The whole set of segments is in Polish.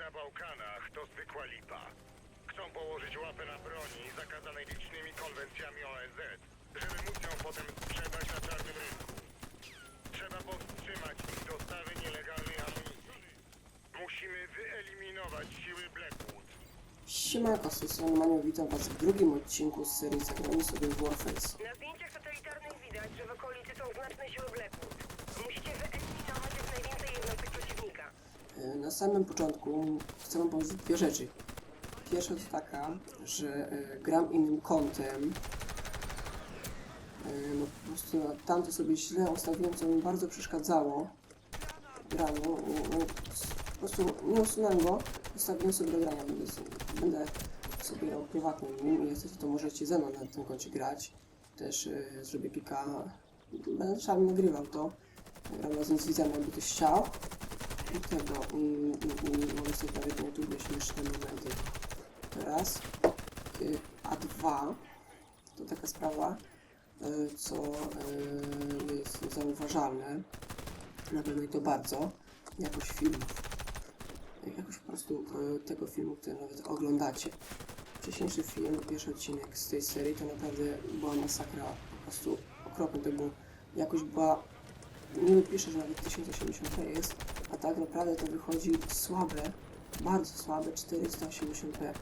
na Bałkanach to zwykła lipa. Chcą położyć łapę na broni zakazanej licznymi konwencjami ONZ, żeby móc ją potem sprzedać na czarnym rynku. Trzeba powstrzymać ich dostawy nielegalnej amunicji. Musimy wyeliminować siły Blackwood. Siemanko, z tej strony witam was w drugim odcinku z serii Zagramy sobie w Warface. Na zdjęciach satelitarnych widać, że w okolicy są znaczne siły Blackwood. Musicie wyeliminować jak najwięcej jednostek przeciwnika. E, Na samym początku chcę wam powiedzieć dwie rzeczy. Pierwsza to taka, że e, gram innym kątem. E, No po prostu tamto sobie źle ustawiłem, co mi bardzo przeszkadzało graniu. No, no, po prostu nie usunąłem go, ustawiłem sobie do grania. Będę, będę sobie grał prywatnie nim chcecie, to możecie ze mną na tym koncie grać. Też e, zrobię kilka... Będę czasami nagrywał to. Gram razem z widzami, jakby ktoś chciał. I tego, nawet na YouTube śmieszne momenty. Teraz y, A2 to taka sprawa, y, co y, jest zauważalne, na pewno i to bardzo, jakość filmów. Jakoś po prostu tego filmu, który nawet oglądacie. Wcześniejszy film, pierwszy odcinek z tej serii to naprawdę była masakra, po prostu okropny to był. Jakość była niby pisze, że nawet 1080p jest, tak naprawdę to wychodzi słabe, bardzo słabe 480p.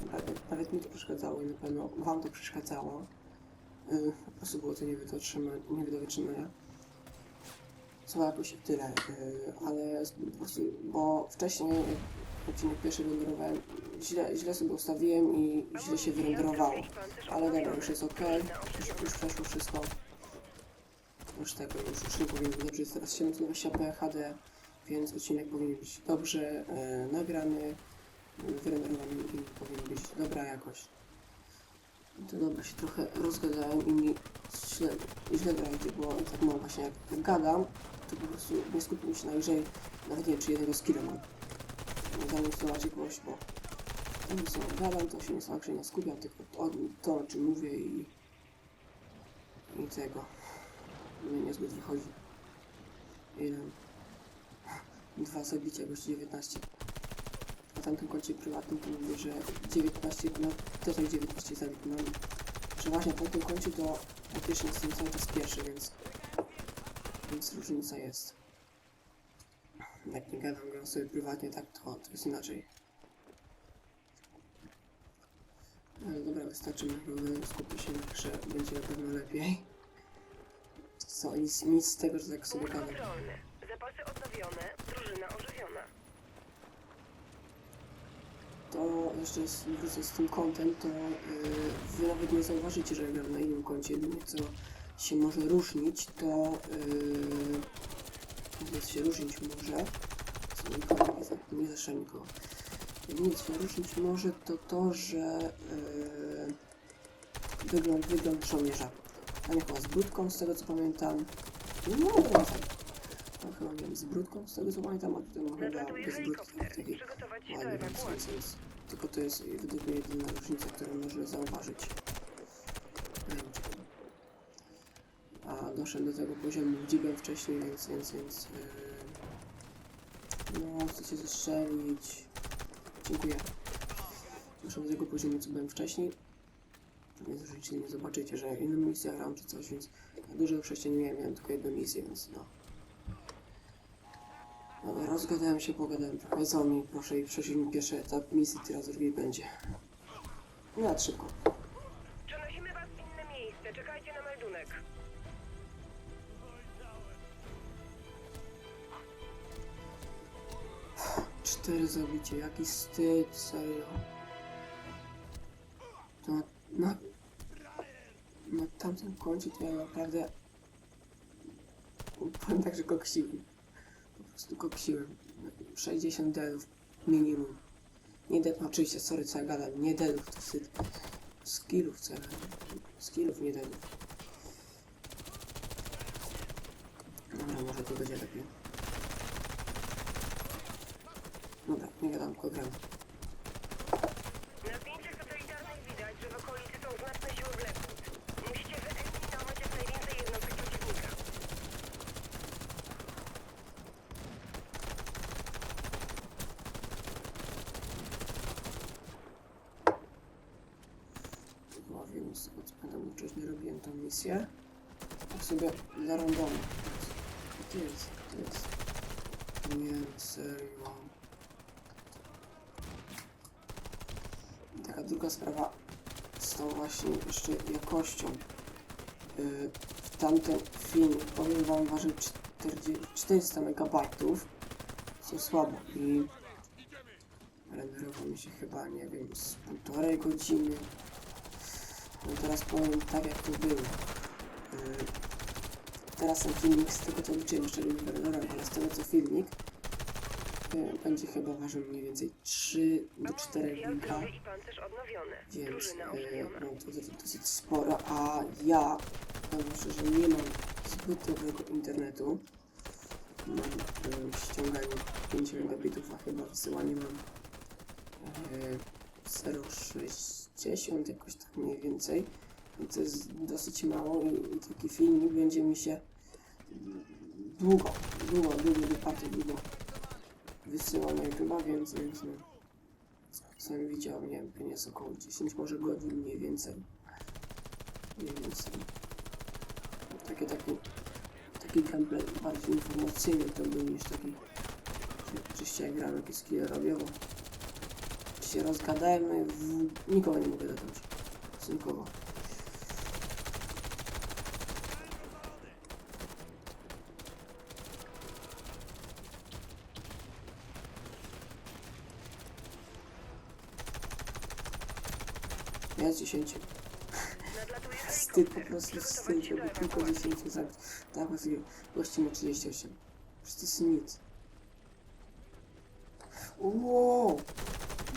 Naprawdę, nawet mi to przeszkadzało i na pewno Wam to przeszkadzało. Yy, po prostu było to nie nie do wytrzymania. Słaba jakoś tyle, yy, ale po prostu, bo wcześniej odcinek pierwszy renderowałem, źle, źle sobie ustawiłem i źle się wyrenderowało. Ale dobra, już jest ok, już, już przeszło wszystko. Już tego, już, już nie powinien być dobrze, jest teraz 720p HD, więc odcinek powinien być dobrze e, nagrany, wyrenderowany i powinien być dobra jakość. To dobra, się trochę rozgadałem i mi źle, źle grajcie, bo tak mam właśnie jak, gadam, to po prostu nie skupiam się na jeżeli, nawet nie wiem czy jednego skilla mam. Nie zainstalować jakoś, bo tam co gadam, to się nie znaczy nie skupiam, tylko to, to o czym mówię i, i tego mnie niezbyt wychodzi. Ile? Dwa zabicia, gości 19. Na tamtym koncie prywatnym to mówię, że 19, no tutaj 19 zabit mam. Przeważnie na tamtym koncie to praktycznie jestem cały czas pierwszy, więc więc różnica jest. Jak nie gadam, gram sobie prywatnie, tak to, to jest inaczej. Ale dobra, wystarczy naprawdę skupić się na grze, będzie na pewno lepiej. Co, nic, nic z tego, że tak sobie gadam. Zapasy odnowione, drużyna ożywiona. To jeszcze jest, wrócę z tym kątem, to yy, wy nawet nie zauważycie, że gram na innym koncie. Jedynie co się może różnić, to yy, nic się różnić może. Co nikogo nie, za, nie zaszła nikogo. Co się różnić może, to to, że yy, wygląd, wygląd żołnierza. Tam chyba z brudką, z tego co pamiętam. No, nie tam chyba miałem z brudką, z tego co pamiętam, a tutaj mam chyba bez brudki. takiej się więc, więc tylko to jest według mnie jedyna różnica, którą można zauważyć. Nie A doszedłem do tego poziomu, gdzie byłem wcześniej, więc, więc, więc yy, no, chcecie zestrzelić. Dziękuję. Doszedłem do tego poziomu, co byłem wcześniej. Więc oczywiście nie zobaczycie, że inną misję gram czy coś, więc dużo wcześniej nie miałem, miałem tylko jedną misję, więc no. Dobra, rozgadałem się, pogadałem trochę z wami, proszę i przejść mi pierwszy etap misji, teraz drugi będzie. No, ja szybko. Przenosimy was w inne miejsce. Czekajcie na meldunek. Cztery zabicie, jaki wstyd, serio. To na, na, na tamtym końcu to ja naprawdę... Powiem tak, że koksiłem. Prostu koksiłem. 60 delów minimum. Nie no oczywiście, sorry co ja gadam, nie delów, to wstyd. Skillów co ja gadam. Skillów, nie delów. Dobra, może to będzie lepiej. Dobra, nie gadam, tylko gram. Na zdjęciach satelitarnych widać, że w okolicy są znaczne siły Blackwood. Musicie wyeliminować jak najwięcej jednostek przeciwnika. tą misję. Tak sobie zarąbamy. To jest, to jest. Nie, serio. I taka druga sprawa z tą właśnie jeszcze jakością. Yy, w tamten film, powiem wam, ważył 40, 400 MB, co słabo i renderował mi się chyba, nie wiem, z półtorej godziny. No teraz powiem tak jak to było. E, teraz ten filmik z tego co liczyłem, jeszcze nie wybrałem, ale z tego co filmik e, będzie chyba ważył mniej więcej 3 do 4 linka, więc yy, no, to dosyć, dosyć sporo, a ja powiem szczerze, nie mam zbyt dobrego internetu. Mam yy, ściąganie 5 megabitów, a chyba wysyłanie mam yy, 0,6 60 jakoś tak mniej więcej. I to jest dosyć mało i, taki filmik będzie mi się długo, długo, długo, wypaty długo wysyłał na YouTube'a, więc, więc no, sam widziałem, nie wiem, jest około 10 może godzin mniej więcej. Mniej więcej. Takie, takie, taki gameplay bardziej informacyjny to był niż taki, że oczywiście jak gram jakieś skillerowie, bo się rozgadałem, no i w, nikogo nie mogę dotknąć. Synkowo. Jest 10. Nadlatuje Wstyd, po helikopter. prostu Przygotować wstyd, się do żeby tylko ewakuacji. 10 zabić.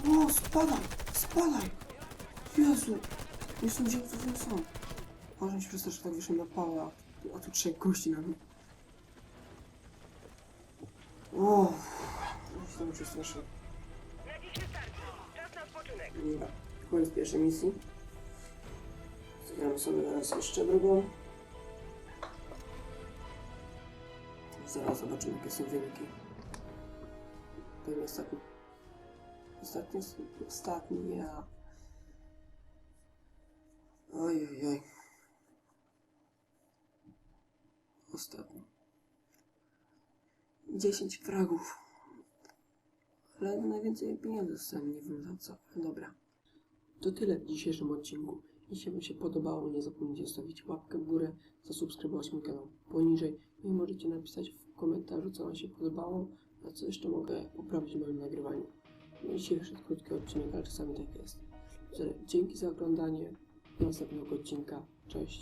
Właściwie gościmy 38. Przecież to jest nic. Wow! Wow, spadaj! Spadaj! Jezu! Nie sądziłem, co to są. Uważam się przez to, że tak wyszłem na pała, a tu trzech gości na mnie. Wow! Ja się tam przestraszyłem. Na dziś. Dobra, koniec pierwszej misji. Zagramy sobie teraz jeszcze drugą. Zaraz zobaczymy, jakie są wyniki. Pewnie ostatni. Ostatni, ostatni, ja. Oj, oj, oj. Ostatni. 10 fragów. Ale najwięcej pieniędzy dostałem, nie wiem za co. Dobra. To tyle w dzisiejszym odcinku. Jeśli Wam się podobało, nie zapomnijcie zostawić łapkę w górę, zasubskrybować mój kanał poniżej. No i możecie napisać w komentarzu, co Wam się podobało, a co jeszcze mogę poprawić w moim nagrywaniu. No dzisiaj wyszedł krótki odcinek, ale czasami tak jest. Dzięki za oglądanie. Do następnego odcinka. Cześć.